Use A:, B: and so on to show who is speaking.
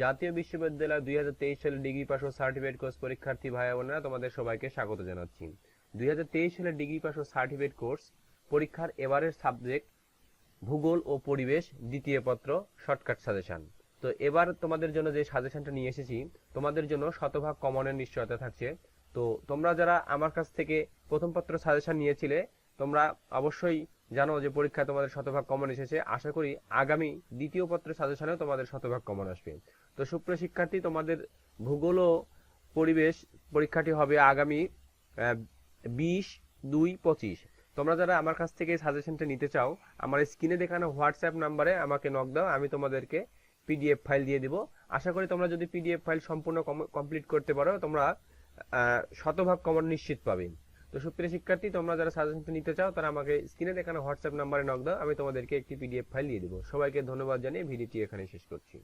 A: জাতীয় বিশ্ববিদ্যালয় দুই হাজার তেইশ সালে ডিগ্রি পাস ও সার্টিফিকেট কোর্স পরীক্ষার্থী ভাই বোনেরা তোমাদের সবাইকে স্বাগত জানাচ্ছি। দুই হাজার তেইশ সালের ডিগ্রি পাস ও সার্টিফিকেট কোর্স পরীক্ষার এবারের সাবজেক্ট ভূগোল ও পরিবেশ দ্বিতীয় পত্র, শর্টকাট সাজেশন। তো এবার তোমাদের জন্য যে সাজেশনটা নিয়ে এসেছি, তোমাদের জন্য শতভাগ কমনের নিশ্চয়তা থাকছে। তো তোমরা যারা আমার কাছ থেকে প্রথম পত্র সাজেশন নিয়েছিলে, তোমরা অবশ্যই জানো যে পরীক্ষায় তোমাদের শতভাগ কমন এসেছে। আশা করি আগামী দ্বিতীয় পত্রের সাজেশনেও তোমাদের শতভাগ কমন আসবে। তো সুপ্রিয় শিক্ষার্থী, তোমাদের ভূগোল ও পরিবেশ পরীক্ষাটি হবে আগামী বিশ দুই পঁচিশ। তোমরা যারা আমার কাছ থেকে সাজেশনটা নিতে চাও, আমার স্ক্রিনে দেখানো হোয়াটসঅ্যাপ নাম্বারে আমাকে নক দাও, আমি তোমাদেরকে পিডিএফ ফাইল দিয়ে দিব। আশা করি তোমরা যদি পিডিএফ ফাইল সম্পূর্ণ কমপ্লিট করতে পারো, তোমরা শতভাগ কমন নিশ্চিত পাবে। তো সুপ্রিয় শিক্ষার্থী, তোমরা যারা সাজেশন নিতে চাও, তারা আমাকে স্ক্রিনে দেখানো হোয়াটসঅ্যাপ নাম্বারে নক দাও, আমি তোমাদেরকে একটি পিডিএফ ফাইল দিয়ে দেবো। সবাইকে ধন্যবাদ জানিয়ে ভিডিওটি এখানে শেষ করছি।